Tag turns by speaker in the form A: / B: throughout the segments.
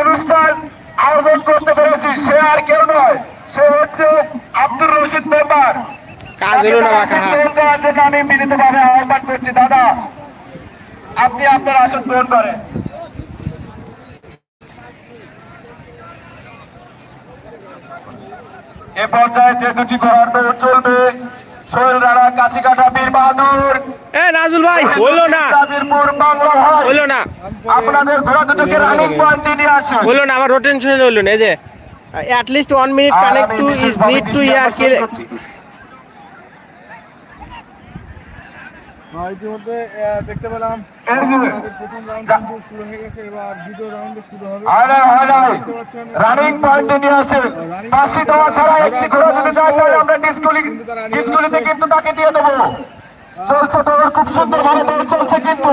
A: অনুষ্ঠান আয়োজন করতে পেরেছি। সে আর কেউ নয় সে হচ্ছে আব্দুর রশিদ মেম্বার। আমি আহ্বান করছি। দাদা আপনি আপনার আসন গ্রহণ করেন। এ পর্যায়ে যে দুটি ঘোড়ার দৌড় চলবে সোহেল রানা কাছিকাটা বীর বাহাদুর।
B: এ নাজুল ভাই হইল না।
A: গাজীরপুর বাংলা ভাই
B: হইল না।
A: আপনাদের ঘোড়া দুটোকে রানিং পয়েন্টে নিয়ে আসুন।
B: হইল না আমার রোটেনশন হইল না এই যে। At least one minute connect to is need to year.
C: ইতিমধ্যে দেখতে পেলাম
A: রানিং পয়েন্টে নিয়ে পাশে দেওয়া ছাড়া একটি ঘোড়া যদি যায় তাহলে আমরা ডিসকুলি ডিসকুলিতে কিন্তু তাকে দিয়ে দেবো। চলছে দৌড় খুব সুন্দর দৌড় চলছে কিন্তু।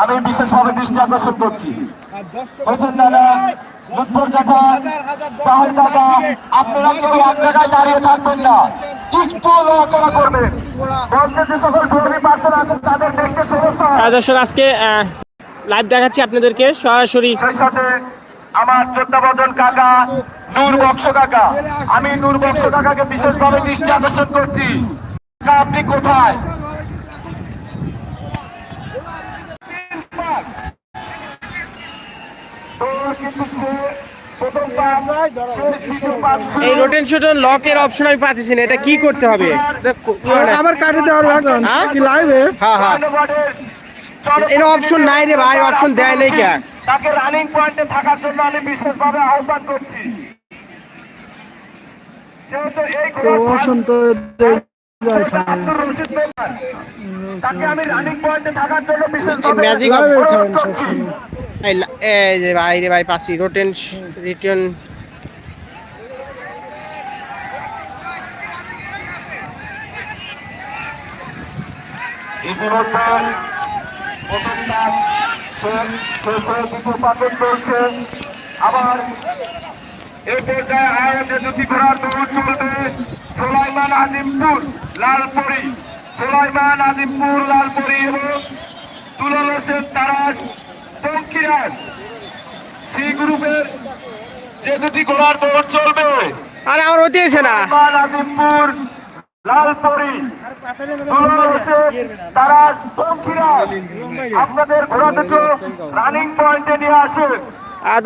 A: আমি বিশেষভাবে দৃষ্টি আকর্ষণ করছি। হোসেন দাদা দাদা আপনারা কেউ এক জায়গায় দাঁড়িয়ে থাকবেন না। একটু নড়াচড়া করবেন। যে সকল আছেন তাদের দেখতে সমস্যা হয়
B: আহ, দর্শক আজকে লাইভ দেখাচ্ছি আপনাদেরকে সরাসরি।
A: সেই সাথে আমার চোদ্দাবজন কাকা নূর বক্স কাকা। আমি নূর বক্স কাকাকে বিশেষভাবে দৃষ্টি আকর্ষণ করছি। আপনি কোথায়?
B: এই রোটেনশন লকের অপশন আমি পাচ্ছি না এটা কি করতে হবে?
D: আবার কাটি দেওয়ার
B: হ্যাঁ?
D: কি লাইভে
B: হ্যাঁ হ্যাঁ।
A: চরম
B: এর অপশন নাই রে ভাই অপশন দেয় নাই কে?
A: তাকে রানিং পয়েন্টে থাকার জন্য আমি বিশেষভাবে আহ্বান করছি।
D: তো
A: ঘোড়ার
D: অপশন তো দে- যায় থাকে
A: আব্দুর রশিদ মেম্বার, তাকে আমি রানিং পয়েন্টে থাকার জন্য বিশেষভাবে
B: ম্যাজিক
D: লাইভে
A: অনুরোধ
D: থাকেন
A: করছি।
D: সবসময়
B: এই যে ভাই রে ভাই পাচ্ছি রোটেন রিটার্ন
A: ইতিমধ্যে প্রথম দ্বিতীয় পাসে চলছে আবার এই পর্যায়ে আর হচ্ছে দুটি ঘোড়ার দৌড় চলবে সোলাইমান আজিমপুর লালপরি সোলাইমান আজিমপুর লালপরি এবং দুলাল হোসেন তারাস পঙ্কিরাজ সি গ্রুপের যে দুটি ঘোড়ার দৌড় চলবে
B: আরে আমার হতে এসে না
A: আজিমপুর লালপরি দুলাল হোসেন আপনাদের ঘোড়া দুটো রানিং পয়েন্টে নিয়ে আসুন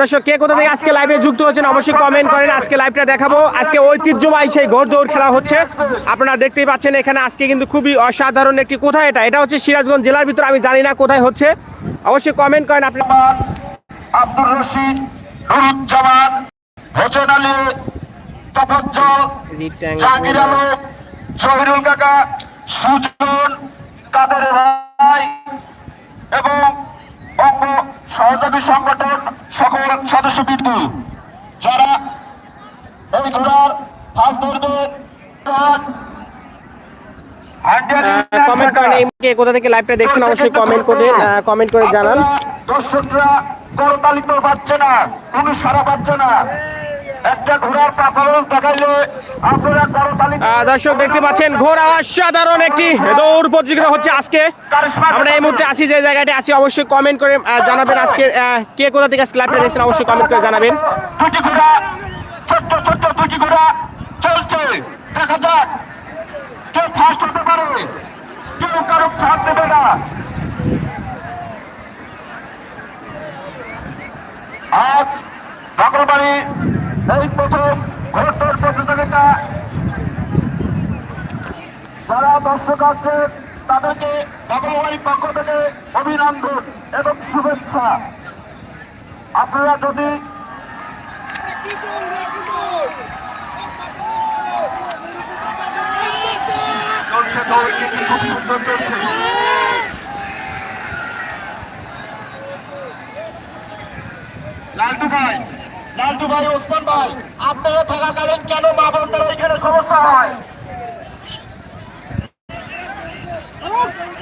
B: দর্শক কে কোথা থেকে আজকে লাইভে যুক্ত হচ্ছেন অবশ্যই কমেন্ট করেন। আজকে লাইভটা দেখাবো। আজকে ঐতিহ্যবাহী সেই ঘোড় দৌড় খেলা হচ্ছে। আপনারা দেখতেই পাচ্ছেন এখানে আজকে কিন্তু খুবই অসাধারণ একটি কোথায় এটা? এটা হচ্ছে সিরাজগঞ্জ জেলার ভিতরে আমি জানি না কোথায় হচ্ছে। অবশ্যই কমেন্ট করেন আপনি।
A: আব্দুর রশিদ নুরুজ্জামান হোসেন আলী তফজ্জল জাহাঙ্গীর আলম জহিরুল কাকা সুজন কাদের ভাই এবং অঙ্গ সহযোগী সংগঠন সকল সদস্যবৃন্দ যারা এই ঘোড়ার ফাঁস ধরবে।
B: কমেন্ট করেন এই মুহূর্তে কোথা থেকে লাইভটা দেখছেন অবশ্যই কমেন্ট করে কমেন্ট করে জানান।
A: দর্শকরা করতালি তো পাচ্ছে না কোনো সারা পাচ্ছে না।
B: দর্শক দেখতে পাচ্ছেন ঘোড়া অসাধারণ একটি দৌড় প্রতিযোগিতা হচ্ছে আজকে। আমরা এই মুহূর্তে আসি যে জায়গাটি আসি অবশ্যই কমেন্ট করে জানাবেন আজকে কে কোথা থেকে আজকে লাইভটা দেখছেন অবশ্যই কমেন্ট করে জানাবেন।
A: ছোট্ট ছোট্ট দুটি ঘোড়া চলছে। দেখা যাক কে ফার্স্ট হতে পারে। কেউ কারও ছাড় দেবে না। আজ বাগলবাড়ি এই প্রথম ঘোড়দৌড় প্রতিযোগিতা যারা দর্শক আছে তাদেরকে বাগলবাড়ির পক্ষ থেকে অভিনন্দন এবং শুভেচ্ছা। আপনারা যদি সুন্দর চলছে লালটু ভাই লালটু ভাই, ওসমান ভাই, আপনারা থাকাকালীন কেন মা বোনদের এখানে সমস্যা হয়? Oh!